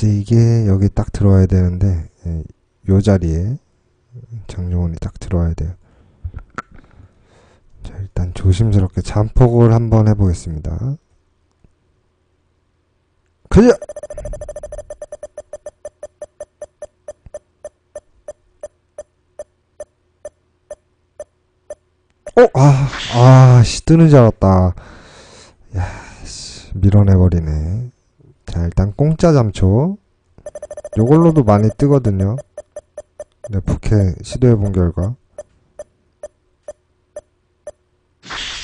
이제 이게 여기 딱 들어와야 되는데 예, 요 자리에 장종원이 딱 들어와야 돼요. 자 일단 조심스럽게 잠폭을 한번 해보겠습니다. 그자 어, 아, 아, 씨, 뜨는 줄 알았다. 야, 씨, 밀어내버리네. 자, 일단 공짜 잠초. 요걸로도 많이 뜨거든요. 네, 부캐 시도해본 결과.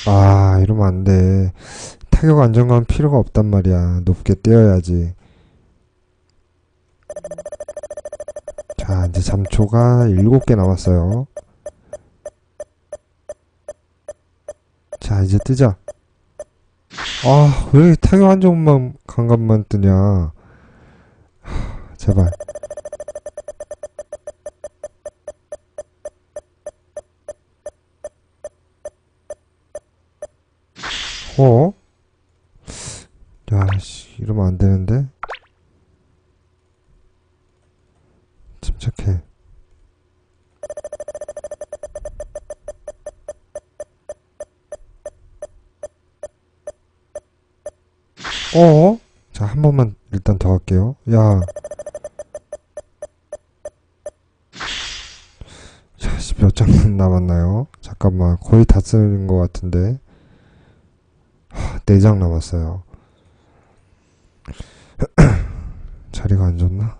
아, 이러면 안 돼. 타격 안정감 필요가 없단 말이야. 높게 뛰어야지. 자, 이제 잠초가 7개 남았어요. 자, 이제 뜨자. 아, 왜 타격 안정만 감각만 뜨냐. 하, 제발. 어? 야, 씨, 이러면 안 되는데? 어? 자, 한 번만 일단 더 할게요. 야. 자, 씨, 몇장 남았나요? 잠깐만, 거의 다 쓰는 것 같은데. 하, 4장 남았어요. 자리가 안 좋나?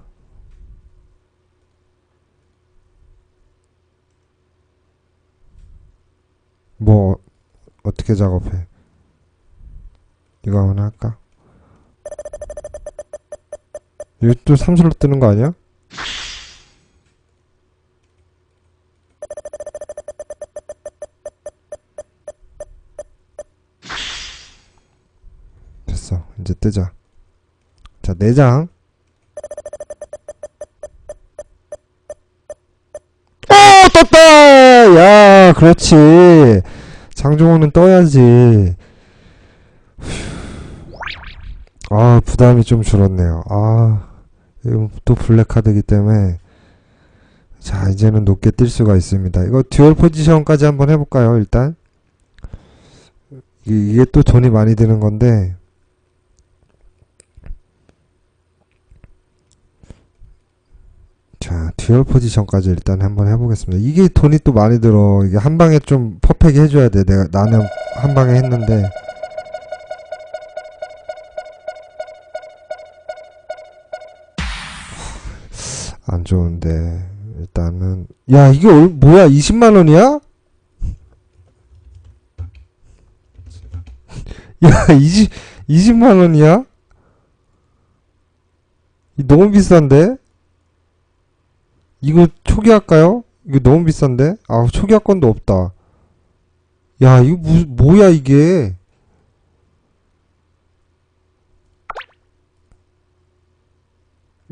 뭐, 어떻게 작업해? 이거 한번 할까? 이거 또 삼슬로 뜨는 거 아니야? 됐어. 이제 뜨자. 자, 네 장. 오! 떴다! 야, 그렇지. 장종호는 떠야지. 아, 부담이 좀 줄었네요. 아, 또 블랙카드이기 때문에. 자, 이제는 높게 뛸 수가 있습니다. 이거 듀얼 포지션까지 한번 해볼까요, 일단? 이- 이게 또 돈이 많이 드는 건데. 자, 듀얼 포지션까지 일단 한번 해보겠습니다. 이게 돈이 또 많이 들어. 이게 한 방에 좀 퍼펙트 해줘야 돼. 내가, 나는 한 방에 했는데. 좋은데 일단은 야 이게 얼, 뭐야 20만 원이야? 야 20, 20만 원이야? 이 너무 비싼데? 이거 초기화할까요? 이거 너무 비싼데? 아 초기화권도 없다 야 이거 무, 뭐야 이게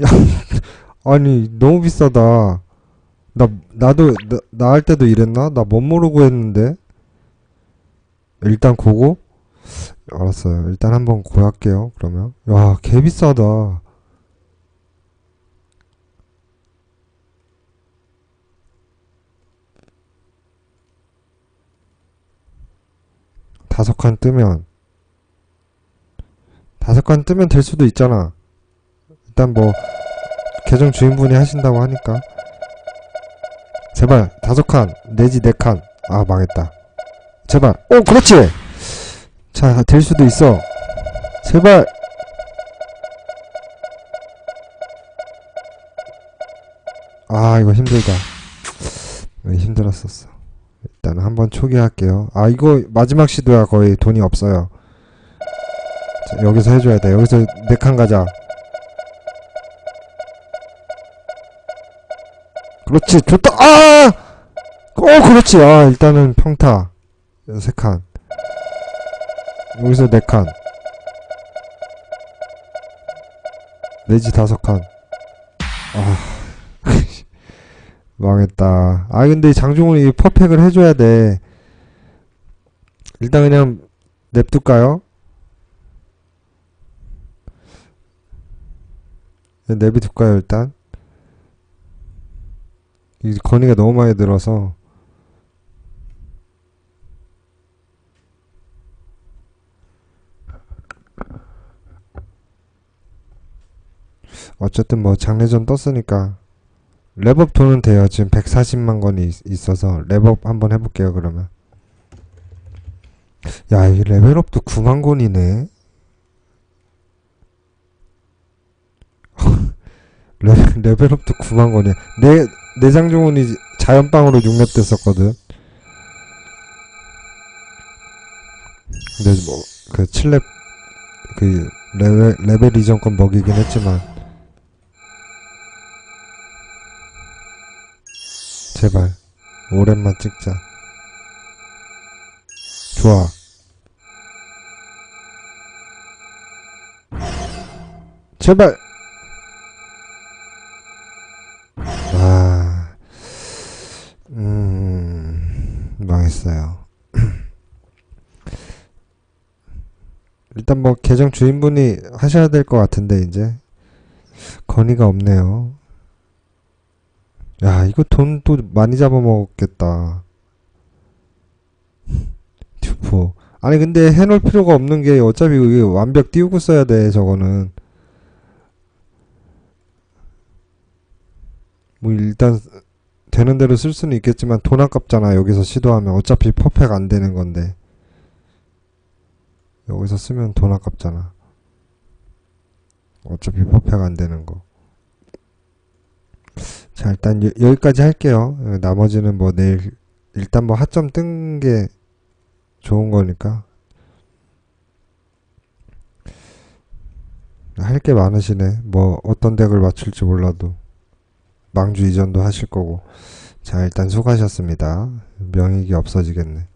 야 아니 너무 비싸다. 나 나도 나 할 때도 이랬나? 나 못 모르고 했는데. 일단 고고. 알았어요. 일단 한번 고할게요. 그러면 야, 개 비싸다. 다섯 칸 뜨면 다섯 칸 뜨면 될 수도 있잖아. 일단 뭐 계정 주인분이 하신다고 하니까. 제발 다섯 칸 내지 네 칸. 아 망했다. 제발. 오 그렇지! 자 될 수도 있어. 제발. 아 이거 힘들다. 힘들었었어? 일단 한번 초기할게요. 아 이거 마지막 시도야. 거의 돈이 없어요. 자, 여기서 해줘야 돼. 여기서 네 칸 가자 그렇지 좋다. 아! 어 그렇지. 아 일단은 평타. 세칸. 여기서 네칸. 내지 다섯 칸아 망했다. 아 근데 장종훈이 퍼펙을 해줘야 돼. 일단 그냥 냅둘까요? 내비둘까요 일단? 이 건의가 너무 많이 들어서 어쨌든 뭐 장례전 떴으니까 랩업 돈은 돼요. 지금 140만 건이 있- 있어서 랩업 한번 해볼게요. 그러면 야, 이 레벨업도 9만 건이네. 레, 레벨업도 9만 건이야. 내 내장종원이 자연빵으로 6렙 됐었거든. 근데 뭐 그 7렙 그 레벨 레벨 이전 건 먹이긴 했지만 제발 오랜만 찍자. 좋아. 제발. 음, 망했어요. 일단 뭐 계정 주인분이 하셔야 될 것 같은데 이제 건의가 없네요. 야, 이거 돈 또 많이 잡아먹었겠다. 듀포. 아니 근데 해놓을 필요가 없는 게 어차피 이게 완벽 띄우고 써야 돼 저거는. 뭐 일단 되는 대로 쓸 수는 있겠지만 돈 아깝잖아 여기서 시도하면 어차피 퍼펙 안 되는 건데 여기서 쓰면 돈 아깝잖아 어차피 퍼펙 안 되는 거. 자 일단 여, 여기까지 할게요. 어, 나머지는 뭐 내일 일단 뭐 하점 뜬 게 좋은 거니까 할 게 많으시네. 뭐 어떤 덱을 맞출지 몰라도 망주 이전도 하실 거고 자 일단 수고하셨습니다. 명익이 없어지겠네.